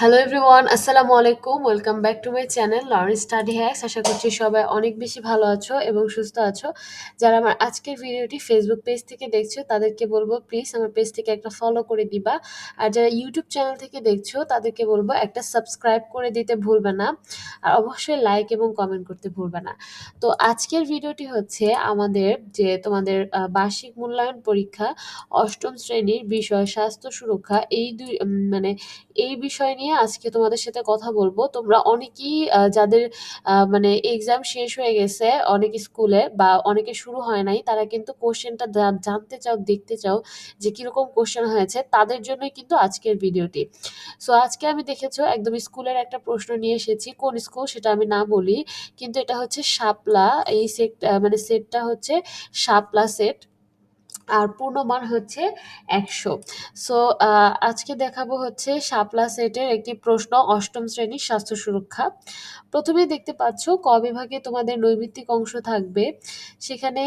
Hello everyone আসসালামু আলাইকুম welcome back to my channel learn study hacks আশা করছি সবাই অনেক বেশি ভালো আছো এবং সুস্থ আছো। যারা আমার আজকের ভিডিওটি ফেসবুক পেজ থেকে দেখছ, তাদেরকে বলব প্লিজ আমার পেজ থেকে একটা ফলো করে দিবা। আর যারা ইউটিউব চ্যানেল থেকে দেখছ, তাদেরকে বলব, একটা সাবস্ক্রাইব করে দিতে ভুলবে না। আর অবশ্যই লাইক এবং কমেন্ট করতে ভুলবে না। তো আজকের ভিডিওটি হচ্ছে আমাদের যে তোমাদের বার্ষিক মূল্যায়ন পরীক্ষা, অষ্টম শ্রেণির বিষয় স্বাস্থ্য সুরক্ষা, এই দুই মানে এই বিষয় নিয়ে আজকে তোমাদের সাথে কথা বলব। তোমরা অনেকেই যাদের মানে এক্সাম শেষ হয়ে গেছে, অনেক স্কুলে বা অনেকে শুরু হয় নাই, তারা কিন্তু কোশ্চেনটা জানতে চাও, দেখতে চাও যে কীরকম কোশ্চেন হয়েছে, তাদের জন্যই কিন্তু আজকের ভিডিওটি সো আজকে আমি দেখেছ, একদম স্কুলের একটা প্রশ্ন নিয়ে এসেছি, কোন স্কুল সেটা আমি না বলি, কিন্তু এটা হচ্ছে শাপলা, এই সেট মানে সেটটা হচ্ছে শাপলা সেট আর পূর্ণমান হচ্ছে একশো। সো আজকে দেখাবো হচ্ছে শাপলা সেটের একটি প্রশ্ন, অষ্টম শ্রেণির স্বাস্থ্য সুরক্ষা। প্রথমে দেখতে পাচ্ছ, ক বিভাগে তোমাদের নৈমিত্তিক অংশ থাকবে। সেখানে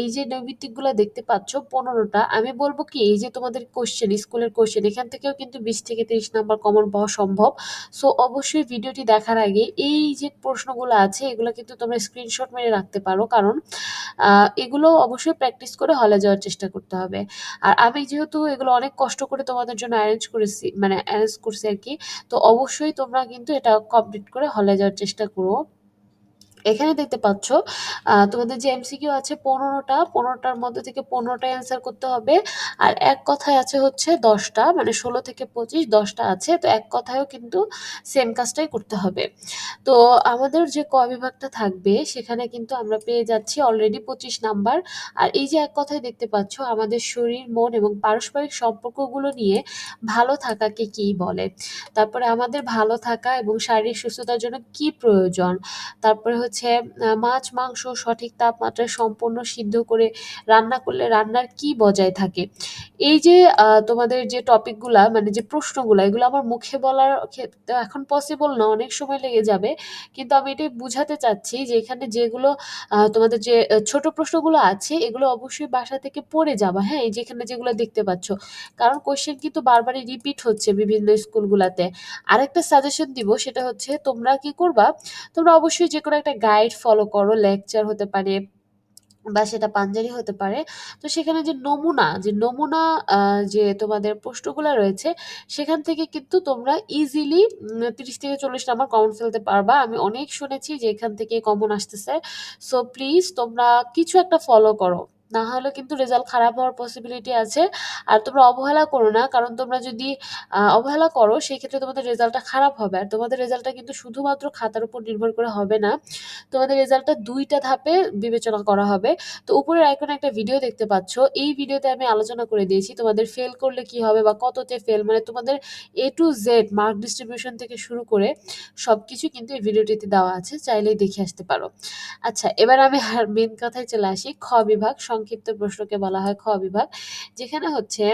এই যে নৈমিত্তিকগুলো দেখতে পাচ্ছ, পনেরোটা, আমি বলব কি, এই যে তোমাদের কোশ্চেন স্কুলের কোশ্চেন এখান থেকেও কিন্তু বিশ থেকে তিরিশ নাম্বার কমন পাওয়া সম্ভব। সো অবশ্যই ভিডিওটি দেখার আগে এই যে প্রশ্নগুলো আছে, এগুলো কিন্তু তোমরা স্ক্রিনশট মেরে রাখতে পারো। কারণ এগুলো অবশ্যই প্র্যাকটিস করে হলে যাওয়ার চেষ্টা করতে হবে। আর আমি যেহেতু এগুলো অনেক কষ্ট করে তোমাদের জন্য অ্যারেঞ্জ করেছি মানে অ্যারেঞ্জ করছি আর কি, তো অবশ্যই তোমরা কিন্তু এটা কমপ্লিট করে হলে যাওয়ার চেষ্টা করো। এখানে দেখতে পাচ্ছ তোমাদের যে এমসিকিউ আছে পনেরোটা, পনেরোটার মধ্যে থেকে পনেরোটা অ্যান্সার করতে হবে। আর এক কথায় আছে হচ্ছে দশটা মানে ষোলো থেকে পঁচিশ, দশটা আছে, তো এক কথায়ও কিন্তু সেম কাজটাই করতে হবে। তো আমাদের যে ক বিভাগটা থাকবে, সেখানে কিন্তু আমরা পেয়ে যাচ্ছি অলরেডি পঁচিশ নাম্বার। আর এই যে এক কথায় দেখতে পাচ্ছ, আমাদের শরীর, মন এবং পারস্পরিক সম্পর্কগুলো নিয়ে ভালো থাকাকে কি বলে? তারপরে আমাদের ভালো থাকা এবং শারীরিক সুস্থতার জন্য কি প্রয়োজন? তারপরে হচ্ছে হচ্ছে মাছ, মাংস সঠিক তাপমাত্রায় সম্পূর্ণ সিদ্ধ করে রান্না করলে রান্নার কি বজায় থাকে? এই যে তোমাদের যে টপিকগুলা মানে যে প্রশ্নগুলো, এগুলো আমার মুখে বলার ক্ষেত্রে এখন পসিবল না, অনেক সময় লেগে যাবে। কিন্তু আমি এটাই বুঝাতে চাচ্ছি যে এখানে যেগুলো তোমাদের যে ছোট প্রশ্নগুলো আছে, এগুলো অবশ্যই বাসা থেকে পড়ে যাবা হ্যাঁ? এই যেখানে যেগুলো দেখতে পাচ্ছ। কারণ কোয়েশ্চেন কিন্তু বারবারই রিপিট হচ্ছে বিভিন্ন স্কুলগুলাতে আরেকটা সাজেশন দিব, সেটা হচ্ছে তোমরা কি করবা? তোমরা অবশ্যই যে কোনো একটা গাইড ফলো করো লেকচার হতে পারে বা সেটা পাঞ্জারি হতে পারে। তো সেখানে যে নমুনা যে নমুনা যে তোমাদের প্রশ্নগুলো রয়েছে, সেখান থেকে কিন্তু তোমরা ইজিলি তিরিশ থেকে চল্লিশ নাম্বার কমন ফেলতে পারবা। আমি অনেক শুনেছি যে এখান থেকে কমন আসতেছে। সো প্লিজ তোমরা কিছু একটা ফলো করো। না হলে কিন্তু রেজাল্ট খারাপ হওয়ার পসিবিলিটি আছে। আর তোমরা অবহেলা করো না, কারণ তোমরা যদি অবহেলা করো সেই ক্ষেত্রে তোমাদের রেজাল্টটা খারাপ হবে। আর তোমাদের রেজাল্টটা কিন্তু শুধুমাত্র খাতার উপর নির্ভর করে হবে না। তোমাদের রেজাল্টটা দুইটা ধাপে বিবেচনা করা হবে। তো উপরের আইকনে একটা ভিডিও দেখতে পাচ্ছ। এই ভিডিওতে আমি আলোচনা করে দিয়েছি তোমাদের ফেল করলে কি হবে বা কততে ফেল মানে তোমাদের A to Z mark distribution থেকে শুরু করে সব কিছু কিন্তু এই ভিডিওটিতে দেওয়া আছে। চাইলেই দেখে আসতে পারো। আচ্ছা এবার আমি মেন কথায় চলে আসি। খ বিভাগ সংক্ষিপ্ত প্রশ্নকে বলা হয় খ বিভাগ, যেখানে হচ্ছে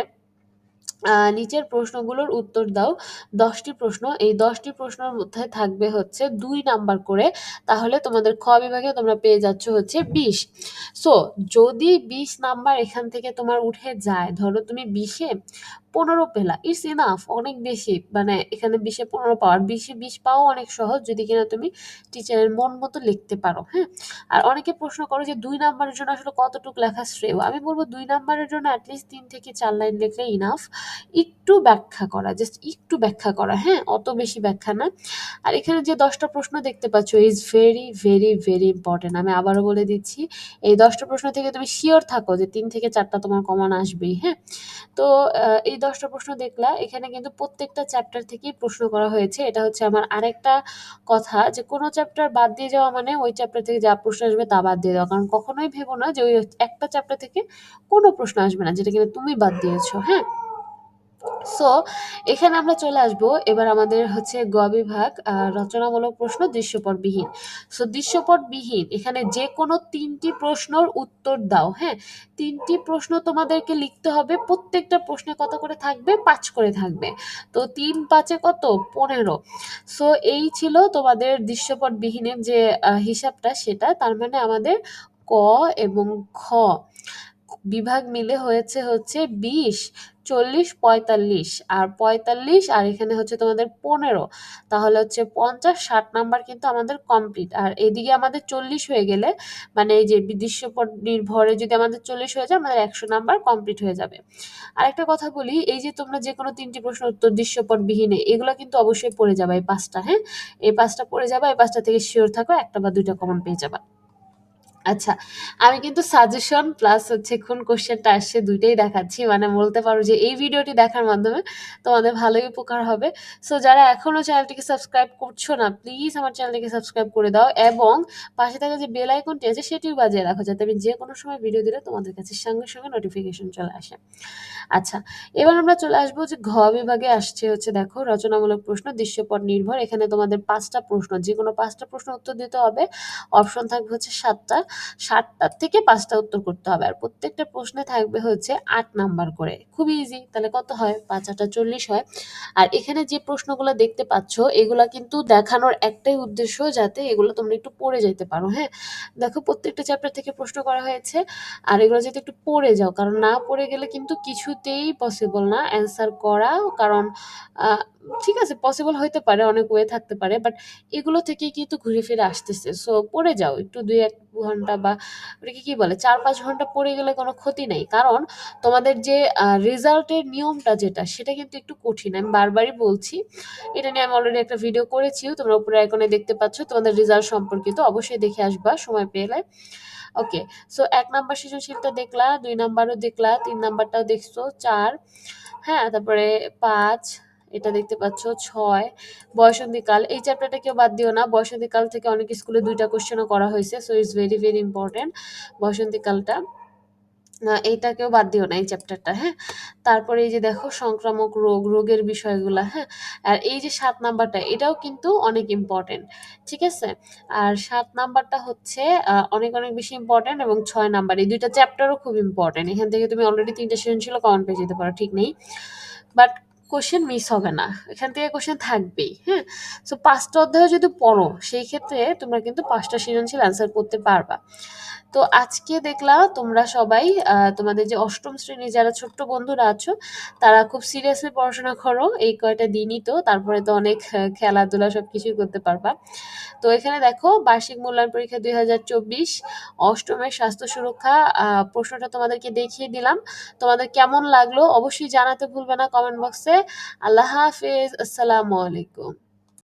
নিচের প্রশ্নগুলোর উত্তর দাও। দশটি প্রশ্ন, এই দশটি প্রশ্নের মধ্যে থাকবে হচ্ছে দুই নাম্বার করে। তাহলে তোমাদের খ বিভাগে তোমরা পেয়ে যাচ্ছ হচ্ছে বিশ। সো যদি বিশ নাম্বার এখান থেকে তোমার উঠে যায়, ধরো তুমি বিশে পনেরো পেলা ইটস ইনাফ অনেক বেশি মানে এখানে বিশে পনেরো পাওয়ার, বিশে বিশ পাওয়া অনেক সহজ যদি কিনা তুমি টিচারের মন মতো লিখতে পারো হ্যাঁ? আর অনেকে প্রশ্ন করো যে দুই নাম্বারের জন্য আসলে কতটুকু লেখা শ্রেয়? আমি বলব দুই নাম্বারের জন্য অ্যাটলিস্ট তিন থেকে চার লাইন লিখলে ইনাফ একটু ব্যাখ্যা করা জাস্ট একটু ব্যাখ্যা করা হ্যাঁ? অত বেশি ব্যাখ্যা না। আর এখানে যে দশটা প্রশ্ন দেখতে পাচ্ছ is very very very important আমি আবারও বলে দিচ্ছি, এই দশটা প্রশ্ন থেকে তুমি শিওর থাকো যে তিন থেকে চারটা তোমার কমন আসবেই হ্যাঁ? তো এই দশটা প্রশ্ন দেখলা, এখানে কিন্তু প্রত্যেকটা চ্যাপ্টার থেকেই প্রশ্ন করা হয়েছে। এটা হচ্ছে আমার আরেকটা কথা যে, কোনো চ্যাপ্টার বাদ দিয়ে যাওয়া মানে ওই চ্যাপ্টার থেকে যা প্রশ্ন আসবে তা বাদ দিয়ে দেওয়া। কারণ কখনোই ভেবো না যে ওই একটা চ্যাপ্টার থেকে কোনো প্রশ্ন আসবে না, যেটা কিন্তু তুমি বাদ দিয়েছ হ্যাঁ? সো এখানে আমরা চলে আসব। এবার আমাদের হচ্ছে গ বিভাগ রচনামূলক প্রশ্ন দৃশ্যপটবিহীন। সো দৃশ্যপটবিহীন, এখানে যে কোনো তিনটি প্রশ্নর উত্তর দাও হ্যাঁ? তিনটি প্রশ্ন তোমাদেরকে লিখতে হবে, প্রত্যেকটা প্রশ্নে কত করে থাকবে? পাঁচ করে থাকবে। তো তিন পাঁচে কত? পনেরো। সো এই ছিল তোমাদের দৃশ্যপটবিহীনের যে হিসাবটা, সেটা। তার মানে আমাদের ক এবং খ বিভাগ মিলে হয়েছে হচ্ছে বিশ। চল্লিশ, পঁয়তাল্লিশ। আর পঁয়তাল্লিশ, আর এখানে হচ্ছে তোমাদের পনেরো। তাহলে হচ্ছে পঞ্চাশ, ষাট নাম্বার কিন্তু আমাদের কমপ্লিট আর এদিকে আমাদের চল্লিশ হয়ে গেলে মানে এই যে দৃশ্যপট নির্ভরে যদি আমাদের চল্লিশ হয়ে যায়, আমাদের একশো নাম্বার কমপ্লিট হয়ে যাবে। আর একটা কথা বলি, এই যে তোমরা যে কোনো তিনটি প্রশ্ন উত্তর দৃশ্যপট বিহীনে, এগুলো কিন্তু অবশ্যই পড়ে যাবে এই পাঁচটা হ্যাঁ? এই পাঁচটা পড়ে যাবে, এই পাঁচটা থেকে শিওর থাকো, একটা বা দুইটা কমন পেয়ে যাবা। আচ্ছা আমি কিন্তু সাজেশন প্লাস হচ্ছে কোন কোশ্চেনটা আসছে দুইটাই দেখাচ্ছি। মানে বলতে পারো যে এই ভিডিওটি দেখার মাধ্যমে তোমাদের ভালোই উপকার হবে। সো যারা এখনও চ্যানেলটিকে সাবস্ক্রাইব করছ না প্লিজ আমার চ্যানেলটিকে সাবস্ক্রাইব করে দাও এবং পাশে থাকা যে বেল আইকনটি আছে সেটিও বাজিয়ে রাখো যাতে আমি যে কোনো সময় ভিডিও দিলে তোমাদের কাছে সঙ্গে সঙ্গে নোটিফিকেশন চলে আসে। আচ্ছা এবার আমরা চলে আসব যে ঘ বিভাগে আসছে হচ্ছে দেখো রচনামূলক প্রশ্ন, দৃশ্যপট নির্ভর। এখানে তোমাদের পাঁচটা প্রশ্ন যে কোনো পাঁচটা প্রশ্ন উত্তর দিতে হবে। অপশন থাকবে হচ্ছে সাতটা। সাতটার থেকে পাঁচটা উত্তর করতে হবে। আর প্রত্যেকটা প্রশ্নে থাকবে হচ্ছে আট নাম্বার করে। খুব ইজি তাহলে কত হয়? পাঁচ, আটটা চল্লিশ হয়। আর এখানে যে প্রশ্নগুলো দেখতে পাচ্ছ, এগুলা কিন্তু দেখানোর একটাই উদ্দেশ্য যাতে এগুলো তোমরা একটু পড়ে যেতে পারো হ্যাঁ? দেখো, প্রত্যেকটা চ্যাপ্টার থেকে প্রশ্ন করা হয়েছে। আর এগুলো যাতে একটু পড়ে যাও, কারণ না পড়ে গেলে কিন্তু কিছুতেই পসিবল না অ্যান্সার করা কারণ ঠিক আছে পসিবল হইতে পারে, অনেক ওয়ে থাকতে পারে বাট এগুলো থেকে কিন্তু ঘুরে ফিরে আসতেছে। সো পড়ে যাও, একটু দুই এক ঘণ্টা বা ওটাকে কি বলে, চার পাঁচ ঘণ্টা পড়ে গেলে কোনো ক্ষতি নেই। কারণ তোমাদের যে রেজাল্টের নিয়মটা যেটা, সেটা কিন্তু একটু কঠিন। আমি বারবারই বলছি, এটা নিয়ে আমি অলরেডি একটা ভিডিও করেছিও, তোমরা উপরে এখনে দেখতে পাচ্ছ, তোমাদের রেজাল্ট সম্পর্কিত অবশ্যই দেখে আসবা, সময় পেলে ওকে সো এক নাম্বার সৃজনশীলটা দেখলা, দুই নাম্বারও দেখলা, তিন নাম্বারটাও দেখছ, চার হ্যাঁ তারপরে পাঁচ এটা দেখতে পাচ্ছ, ছয়। বয়সন্ধিকাল, এই চ্যাপ্টারটা কেউ বাদ দিও না। বয়সন্ধিকাল থেকে অনেক স্কুলে দুইটা কোশ্চেনও করা হয়েছে so it's very very important বয়সন্ধিকালটা। এইটাকেও বাদ দিও না, এই চ্যাপ্টারটা হ্যাঁ? তারপরে এই যে দেখো, সংক্রামক রোগ, রোগের বিষয়গুলা হ্যাঁ? আর এই যে সাত নাম্বারটা, এটাও কিন্তু অনেক ইম্পর্টেন্ট ঠিক আছে? আর সাত নাম্বারটা হচ্ছে অনেক অনেক বেশি ইম্পর্টেন্ট এবং ছয় নাম্বার, এই দুইটা চ্যাপ্টারও খুব ইম্পর্টেন্ট এখান থেকে তুমি অলরেডি তিনটে ছিল কমন পেয়ে যেতে পারো, ঠিক নেই। বাট কোশ্চেন মিস হবে না। এখান থেকে কোশ্চেন থাকবেই হ্যাঁ? সো পাঁচটা অধ্যায় যদি পড়ো, সেই ক্ষেত্রে তোমরা কিন্তু পাঁচটা সৃজনশীল অ্যান্সার করতে পারবা। তো আজকে দেখলা তোমরা সবাই তোমাদের যে অষ্টম শ্রেণির যারা ছোট্ট বন্ধুরা আছো, তারা খুব সিরিয়াসলি পড়াশোনা করো। এই কয়টা দিনই তো, তারপরে তো অনেক খেলাধুলা সব কিছুই করতে পারবা। তো এখানে দেখো, বার্ষিক মূল্যায়ন পরীক্ষা দুই হাজার চব্বিশ, অষ্টমের স্বাস্থ্য সুরক্ষা প্রশ্নটা তোমাদেরকে দেখিয়ে দিলাম। তোমাদের কেমন লাগল অবশ্যই জানাতে ভুলবে না কমেন্ট বক্সে। আল্লাহ হাফেজ, আসসালামু আলাইকুম।